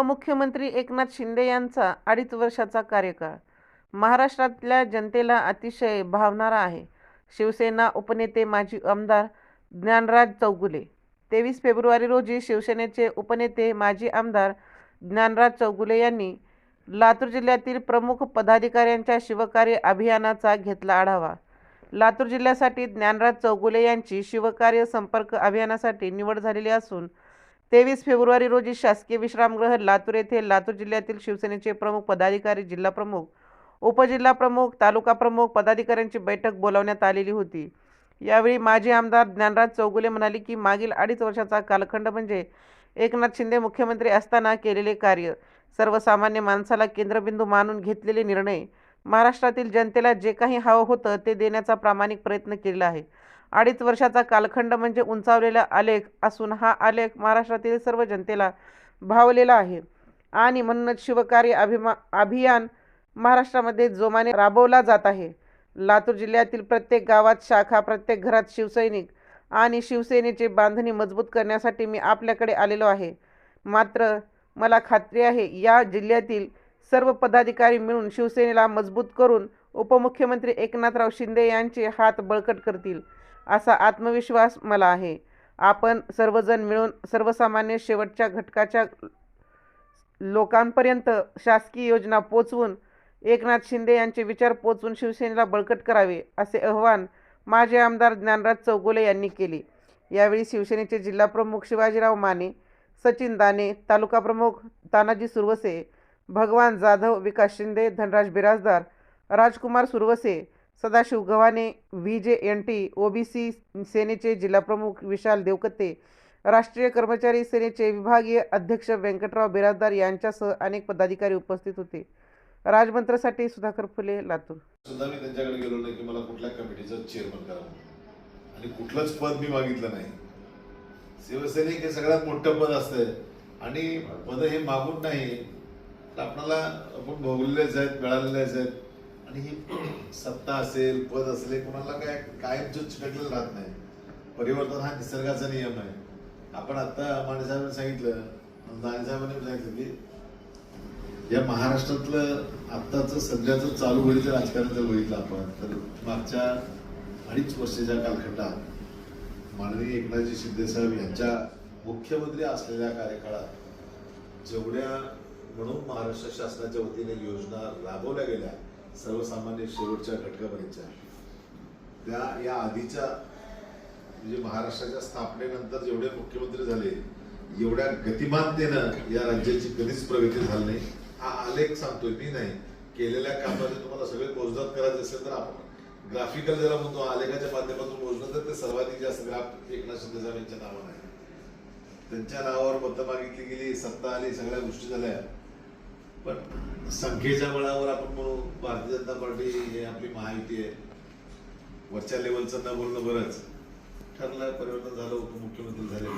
उपमुख्यमंत्री एकनाथ शिंदे यांचा अडीच वर्षाचा कार्यकाळ. महाराष्ट्रातल्या जनतेला अतिशय भावणारा आहे. शिवसेना उपनेते माजी आमदार ज्ञानराज चौगुले. तेवीस फेब्रुवारी रोजी शिवसेनेचे उपनेते माजी आमदार ज्ञानराज चौगुले यांनी लातूर जिल्ह्यातील प्रमुख पदाधिकाऱ्यांच्या शिवकार्य अभियानाचा घेतला आढावा. लातूर जिल्ह्यासाठी ज्ञानराज चौगुले यांची शिवकार्य संपर्क अभियानासाठी निवड झालेली असून तेवीस फेब्रुवारी रोजी शासकीय विश्रामगृह लातूर येथे लातूर जिल्ह्यातील शिवसेनेचे प्रमुख पदाधिकारी जिल्हा प्रमुख उपजिल्हा प्रमुख तालुका प्रमुख पदाधिकाऱ्यांची बैठक बोलावण्यात आलेली होती. यावेळी माजी आमदार ज्ञानराज चौगुले म्हणाले की मागील अडीच वर्षाचा कालखंड म्हणजे एकनाथ शिंदे मुख्यमंत्री असताना केलेले कार्य सर्वसामान्य माणसाला केंद्रबिंदू मानून घेतलेले निर्णय महाराष्ट्रातील जनतेला जे काही हवं होतं ते देण्याचा प्रामाणिक प्रयत्न केलेला आहे. अडीच वर्षाचा कालखंड म्हणजे उंचावलेला आलेख असून हा आलेख महाराष्ट्रातील सर्व जनतेला भावलेला आहे. आणि म्हणूनच शिवकार्य अभिमा अभियान महाराष्ट्रामध्ये जोमाने राबवला जात आहे. लातूर जिल्ह्यातील प्रत्येक गावात शाखा प्रत्येक घरात शिवसैनिक आणि शिवसेनेची बांधणी मजबूत करण्यासाठी मी आपल्याकडे आलेलो आहे. मात्र मला खात्री आहे या जिल्ह्यातील सर्व पदाधिकारी मिळून शिवसेनेला मजबूत करून उपमुख्यमंत्री एकनाथराव शिंदे यांचे हात बळकट करतील असा आत्मविश्वास मला आहे. आपण सर्वजण मिळून सर्वसामान्य शेवटच्या घटकाच्या लोकांपर्यंत शासकीय योजना पोचवून एकनाथ शिंदे यांचे विचार पोचवून शिवसेनेला बळकट करावे असे आवाहन माजी आमदार ज्ञानराज चौगुले यांनी केले. यावेळी शिवसेनेचे जिल्हाप्रमुख शिवाजीराव माने सचिन दाने तालुका प्रमुख Tanaji Suravase Bhagwan Jadhav Vikas Shinde Dhanraj Birajdar Rajkumar Suravase Sadashiv Gavhane V J N T OBC सेनेचे जिल्हाप्रमुख विशाल देवकते राष्ट्रीय कर्मचारी सेनेचे विभागीय अध्यक्ष व्यंकटराव बिराजदार यांच्यासह अनेक पदाधिकारी उपस्थित होते. राजमंत्रसाठी सुधाकर फुले लातूर. सुद्धा मी त्यांच्याकडे गेलो नाही की मला कुठल्या कमिटीचं चेअरमन करावं आणि कुठलंच पद मी मागितलं नाही. शिवसैनिक हे सगळ्यात मोठं पद असतं आणि पद हे मागून नाही. तर आपणाला आपण भोगलेलेच आहेत मिळालेलेच आहेत आणि ही सत्ता असेल पद असेल कोणाला काय कायम जो राहत नाही. परिवर्तन हा निसर्गाचा नियम आहे. आपण आता माणसाहेबांनी सांगितलं दाने साहेबांनी सांगितलं की या महाराष्ट्रातलं आत्ताचं सध्याचं चालू घडीचं राजकारण जर बघितलं आपण तर मागच्या अडीच वर्षाच्या कालखंडात माननीय एकनाथजी शिंदेसाहेब यांच्या मुख्यमंत्री असलेल्या कार्यकाळात जेवढ्या म्हणून महाराष्ट्र शासनाच्या वतीने योजना राबवल्या गेल्या सर्वसामान्य शेवटच्या घटकापर्यंतच्या. त्या या आधीच्या म्हणजे महाराष्ट्राच्या स्थापनेनंतर जेवढे मुख्यमंत्री झाले एवढ्या गतिमानतेनं या राज्याची कधीच प्रगती झाली नाही. हा आलेख सांगतोय मी नाही. केलेल्या कामाचे तुम्हाला सगळे मोजदात करायचे असेल तर आपण ग्राफिकल ज्याला म्हणतो आलेखाच्या माध्यमातून मोजलं तर ते सर्वाधिक जास्त ग्राफ एकनाथ शिंदे साहेब यांच्या नावानं आहे. त्यांच्या नावावर मतं मागितली गेली सत्ता आली सगळ्या गोष्टी झाल्या. पण संख्येच्या बळावर आपण म्हणू भारतीय जनता पार्टी हे आपली महायुती आहे. वरच्या लेवलचं न बोलणं बरंच. ठरलं परिवर्तन झालं उपमुख्यमंत्री झाले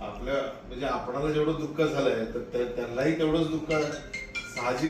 आपल्या म्हणजे आपणाला जेवढं दुःख झालंय तर त्यांनाही तेवढंच दुःख साहजिक